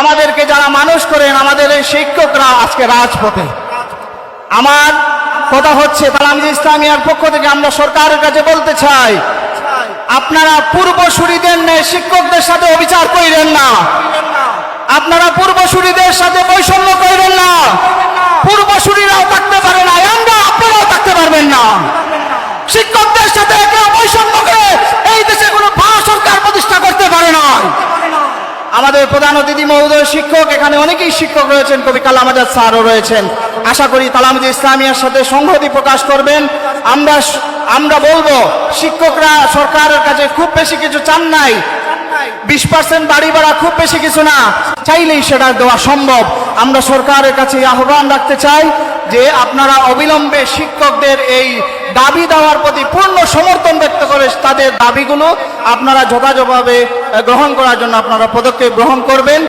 আমাদেরকে যারা মানুষ করেন, আমাদের এই শিক্ষকরা আজকে রাজপথে। আমার কথা হচ্ছে, তালামিজ ইসলামিয়ার পক্ষ থেকে আমরা সরকারের কাছে বলতে চাই, আপনারা পূর্বসূরিদের ন্যায় শিক্ষকদের সাথে অবিচার করিলেন না। আপনারা পূর্বসূরিদের সাথে বৈষম্য করিলেন না। পূর্বসূরিরাও থাকতে পারে না আমরা আপনারাও থাকতে পারবেন না। শিক্ষকদের সাথে কেউ বৈষম্য করে এই দেশে কোনো ভালো সরকার প্রতিষ্ঠা করতে পারে না আমাদের প্রধান অতিথি মহোদয় শিক্ষক, এখানে অনেকেই শিক্ষক রয়েছেন, কবি কালাম আজাদ স্যারও রয়েছেন। আশা করি তালামুদ ইসলামিয়ার সাথে সংহতি প্রকাশ করবেন। আমরা আমরা বলব, শিক্ষকরা সরকারের কাছে খুব বেশি কিছু চান নাই। বিশ পার্সেন্ট বাড়ি ভাড়া খুব বেশি কিছু না। চাইলেই সেটা দেওয়া সম্ভব। আমরা সরকারের কাছে আহ্বান রাখতে চাই যে আপনারা অবিলম্বে শিক্ষকদের এই দাবি দেওয়ার প্রতি পূর্ণ সমর্থন ব্যক্ত করে তাদের দাবিগুলো আপনারা যথাযথভাবে গ্রহণ করার জন্য আপনারা পদক্ষেপ গ্রহণ করবেন।